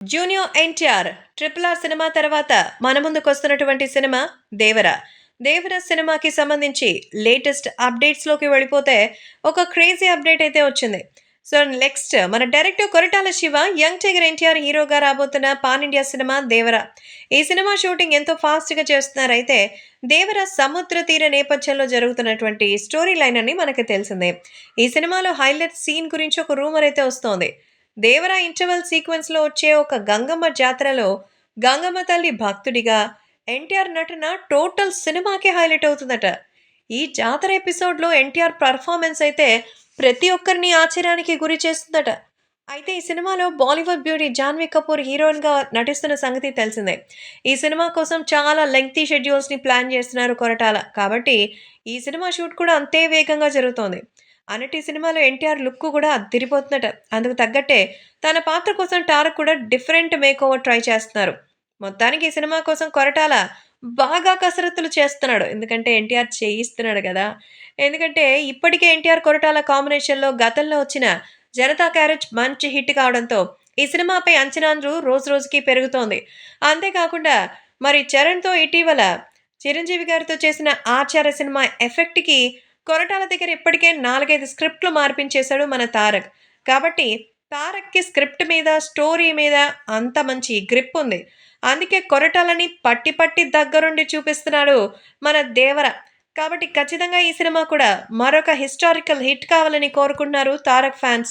Junior NTR triple R cinema తర్వాత మన ముందుకు వస్తున్నటువంటి సినిమా దేవర. దేవర సినిమాకి సంబంధించి లేటెస్ట్ అప్డేట్స్లోకి వెళ్ళిపోతే ఒక క్రేజీ అప్డేట్ అయితే వచ్చింది. సో నెక్స్ట్ మన director Koratala Siva young tiger NTR హీరోగా రాబోతున్న పాన్ ఇండియా సినిమా దేవర. ఈ సినిమా షూటింగ్ ఎంతో ఫాస్ట్గా చేస్తున్నారైతే దేవర సముద్ర తీర నేపథ్యంలో జరుగుతున్నటువంటి స్టోరీ లైన్ అని మనకు తెలిసిందే. ఈ సినిమాలో హైలైట్ సీన్ గురించి ఒక రూమర్ అయితే వస్తోంది. దేవర ఇంటర్వెల్ సీక్వెన్స్లో వచ్చే ఒక గంగమ్మ జాతరలో గంగమ్మ తల్లి భక్తుడిగా ఎన్టీఆర్ నటన టోటల్ సినిమాకే హైలైట్ అవుతుందట. ఈ జాతర ఎపిసోడ్లో ఎన్టీఆర్ పర్ఫార్మెన్స్ అయితే ప్రతి ఒక్కరిని ఆశ్చర్యానికి గురి చేస్తుందట. అయితే ఈ సినిమాలో బాలీవుడ్ బ్యూటీ జాన్వీ కపూర్ హీరోయిన్గా నటిస్తున్న సంగతి తెలిసిందే. ఈ సినిమా కోసం చాలా లెంగ్తీ షెడ్యూల్స్ని ప్లాన్ చేస్తున్నారు కొరటాల. కాబట్టి ఈ సినిమా షూట్ కూడా అంతే వేగంగా జరుగుతోంది. అన్నటి సినిమాలో ఎన్టీఆర్ లుక్ కూడా అదిరిపోతుందట అందుకు తగ్గట్టే తన పాత్ర కోసం టారక్ కూడా డిఫరెంట్ మేక్ ఓవర్ ట్రై చేస్తున్నారు. మొత్తానికి ఈ సినిమా కోసం కొరటాల బాగా కసరత్తులు చేస్తున్నాడు. ఎందుకంటే ఎన్టీఆర్ చేయిస్తున్నాడు కదా. ఎందుకంటే ఇప్పటికే ఎన్టీఆర్ కొరటాల కాంబినేషన్లో గతంలో వచ్చిన జనతా క్యారేజ్ మంచి హిట్ కావడంతో ఈ సినిమాపై అంచనాలు రోజు రోజుకి పెరుగుతోంది. అంతేకాకుండా మరి చరణ్తో ఇటీవల చిరంజీవి గారితో చేసిన ఆచార సినిమా ఎఫెక్ట్కి కొరటాల దగ్గర ఇప్పటికే నాలుగైదు స్క్రిప్ట్లు మార్పించేశాడు మన తారక్. కాబట్టి తారక్కి స్క్రిప్ట్ మీద స్టోరీ మీద అంత మంచి గ్రిప్ ఉంది. అందుకే కొరటాలని పట్టి పట్టి దగ్గరుండి చూపిస్తున్నాడు మన దేవర. కాబట్టి ఖచ్చితంగా ఈ సినిమా కూడా మరొక హిస్టారికల్ హిట్ కావాలని కోరుకుంటున్నారు తారక్ ఫ్యాన్స్.